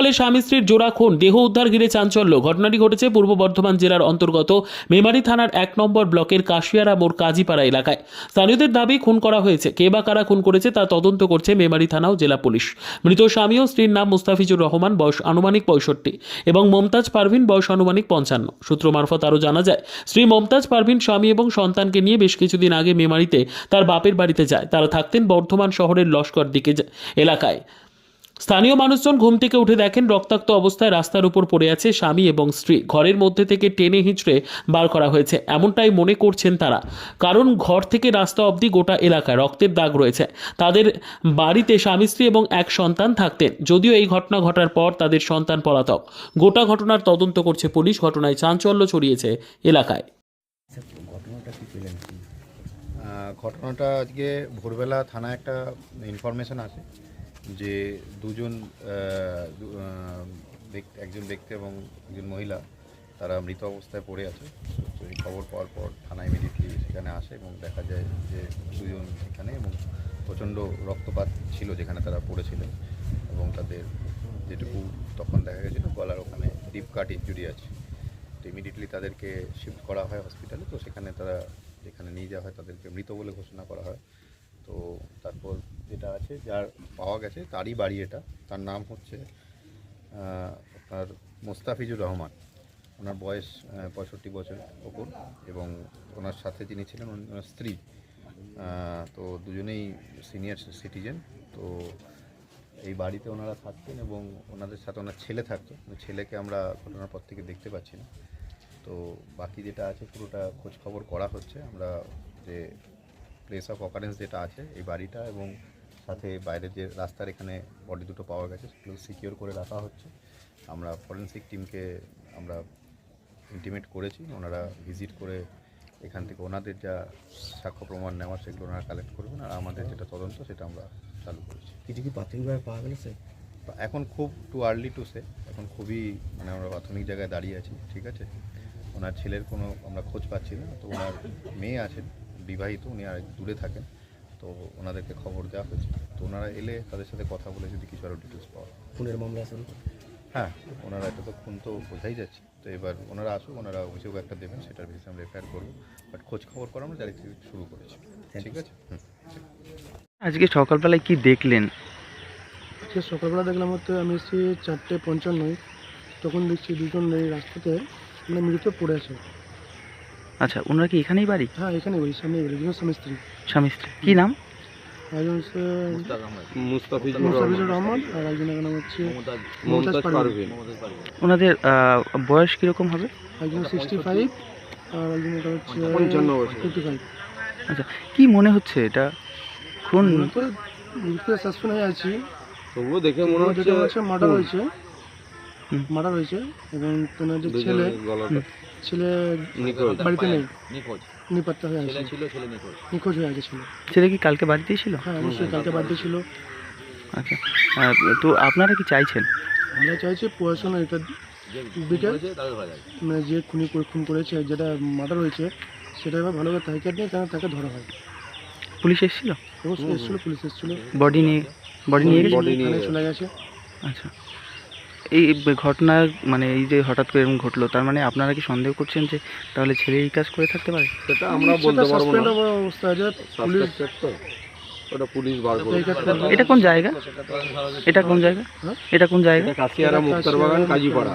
প্রাতকালে স্বামী স্ত্রীর জোড়া খুন, দেহ উদ্ধার ঘিরে চাঞ্চল্য। ঘটনাটি ঘটেছে পূর্ব বর্ধমান জেলার অন্তর্গত মেমারি থানার এক নম্বর ব্লকের কাশিয়ারা মোড়, কাজীপাড়া এলাকায়। স্থানীয়দের দাবি, খুন করা হয়েছে। কে বা কারা খুন করেছে তা তদন্ত করছে মেমারি থানা ও জেলা পুলিশ। মৃত স্বামী ও স্ত্রীর নাম মুস্তাফিজুর রহমান, বয়স আনুমানিক পঁয়ষট্টি এবং মমতাজ পারভিন, বয়স আনুমানিক পঞ্চান্ন। সূত্র মারফত আরও জানা যায়, স্ত্রী মমতাজ পারভিন স্বামী এবং সন্তানকে নিয়ে বেশ কিছুদিন আগে মেমারিতে তার বাপের বাড়িতে যায়। তারা থাকতেন বর্ধমান শহরের লস্কর দিকে এলাকায়। স্থানীয় মানুষজন ঘুম থেকে উঠে দেখেন রক্তাক্ত অবস্থায় রাস্তার উপর পড়ে আছে স্বামী এবং স্ত্রী। ঘরের মধ্যে থেকে টেনে হিঁচড়ে বার করা হয়েছে। এমনটাই মনে করছেন তারা। কারণ ঘর থেকে রাস্তা অবধি গোটা এলাকায় রক্তের দাগ রয়েছে। তাদের বাড়িতে স্বামী স্ত্রী এবং এক সন্তান থাকতেন। যদিও এই ঘটনা ঘটার পর তাদের সন্তান পলাতক। গোটা ঘটনার তদন্ত করছে পুলিশ। ঘটনায় চাঞ্চল্য ছড়িয়েছে এলাকায়। ঘটনাটা কি পেলেন কি? আহ, ঘটনাটা আজকে ভোরবেলা থানায় একটা ইনফরমেশন আছে যে দুজন একজন ব্যক্তি এবং একজন মহিলা, তারা মৃত অবস্থায় পড়ে আছে। তো এই খবর পাওয়ার পর থানা ইমিডিয়েটলি সেখানে আসে এবং দেখা যায় যে দুজন এখানে এবং প্রচণ্ড রক্তপাত ছিল যেখানে তারা পড়েছিলেন এবং তাদের যেটুকু তখন দেখা গেছিল গলার ওখানে ডিপ কাট ইঞ্জুরি আছে। তো ইমিডিয়েটলি তাদেরকে শিফট করা হয় হসপিটালে তো সেখানে তারা যেখানে নিয়ে যাওয়া হয় তাদেরকে মৃত বলে ঘোষণা করা হয়। তো তারপর যেটা আছে, যার পাওয়া গেছে, তারই বাড়ি এটা। তার নাম হচ্ছে আপনার মোস্তাফিজুর রহমান। ওনার বয়স পঁয়ষট্টি বছর ওপর এবং ওনার সাথে যিনি ছিলেন ওনার স্ত্রী। তো দুজনেই সিনিয়র সিটিজেন। তো এই বাড়িতে ওনারা থাকতেন এবং ওনাদের সাথে ওনার ছেলে থাকতো। ছেলেকে আমরা ঘটনার পর থেকে দেখতে পাচ্ছি না। তো বাকি যেটা আছে, পুরোটা খোঁজ খবর করা হচ্ছে। আমরা যে প্লেস অফ অকারেন্স যেটা আছে এই বাড়িটা এবং সাথে বাইরের যে রাস্তার এখানে বডি দুটো পাওয়া গেছে সেগুলো সিকিওর করে রাখা হচ্ছে। আমরা ফরেন্সিক টিমকে আমরা ইন্টিমেট করেছি ওনারা ভিজিট করে এখান থেকে ওনাদের যা সাক্ষ্য প্রমাণ নেওয়া সেগুলো ওনারা কালেক্ট করবেন আর আমাদের যেটা তদন্ত সেটা আমরা চালু করেছি। কিছু কি প্রাথমিকভাবে পাওয়া গেল স্যার এখন খুব টু আর্লি টু সে এখন খুবই মানে আমরা প্রাথমিক জায়গায় দাঁড়িয়ে আছি ঠিক আছে? ওনার ছেলের কোনো আমরা খোঁজ পাচ্ছি না তো ওনার মেয়ে আছেন বিবাহিত উনি আর দূরে থাকেন। তো ওনাদেরকে খবর দেওয়া হয়েছে। তো ওনারা এলে তাদের সাথে কথা বলে যদি কিছু আরও ডিটেলস পাওয়া যায়। খুনের মামলা শুরু হ্যাঁ ওনারা এটা তো খুন তো বোঝাই যাচ্ছে। তো এবার ওনারা আসুক ওনারা অভিযোগ একটা দেবেন সেটার বেশি আমরা এফআইআর করব। বাট খোঁজ খবর করা আমরা ডাইরেক্ট শুরু করেছি। ঠিক আছে? হুম। আজকে সকালবেলায় কি দেখলেন? সে সকালবেলা দেখলাম হচ্ছে আমি এসেছি চারটে পঞ্চান্নয়। তখন দেখছি দুজন এই রাস্তাতে মানে মৃত পড়ে আছে। আচ্ছা ওনারা কি এখানেই বাড়ি? হ্যাঁ এখানে ওই সামনে বাড়ি দুজন স্বামী স্ত্রী। স্বামী স্ত্রী। কি নাম? একজন হচ্ছে মুস্তাফিজুর মুস্তাফিজুর রহমান। আর একজনের নাম হচ্ছে মমতাজ পারভিন। ওনাদের বয়স কীরকম হবে? একজন সিক্সটি ফাইভ আর একজন হচ্ছে পঞ্চান্ন ফিফটি ফাইভ আচ্ছা কি মনে হচ্ছে এটা? খুন সাসপেন্ড হয়ে আছি তবুও দেখে মনে হচ্ছে মার্ডার হয়েছে। মার্ডার হয়েছে এবং তোমার যে ছেলে গলাটা ছেলে বাড়িতে নেই। নিপাত্তা হয়ে আছে নিখোঁজ। হয়ে আছে ছেলে ছেলে কি কালকে বাড়িতেই ছিল? হ্যাঁ অবশ্যই কালকে বার্থডে ছিল। আচ্ছা। তো আপনারা কি চাইছেন? আমরা চাইছি পড়াশোনা এটা দিকে মানে যে খুনি করে- খুন করেছে যেটা মার্ডার হয়েছে সেটা এবার ভালোভাবে তাহিকার নিয়ে কেন তাকে ধরা হয়। পুলিশ এসেছিল? অবশ্যই এসেছিল পুলিশ এসেছিল। বডি নিয়ে বডি নিয়ে চলে গেছে। আচ্ছা। এই ঘটনা মানে এই যে হঠাৎ করে এরকম ঘটলো তার মানে আপনারা কি সন্দেহ করছেন যে তাহলে ছেলে এই কাজ করে থাকতে পারে? সেটা আমরা বলতে পারব না। অবস্থা আছে পুলিশ ওটা পুলিশ বার করবে এটা কোন জায়গা? এটা কোন জায়গা? হ্যাঁ? এটা কোন জায়গা? কাশিয়ারা মুক্তার বাগান কাজীপাড়া।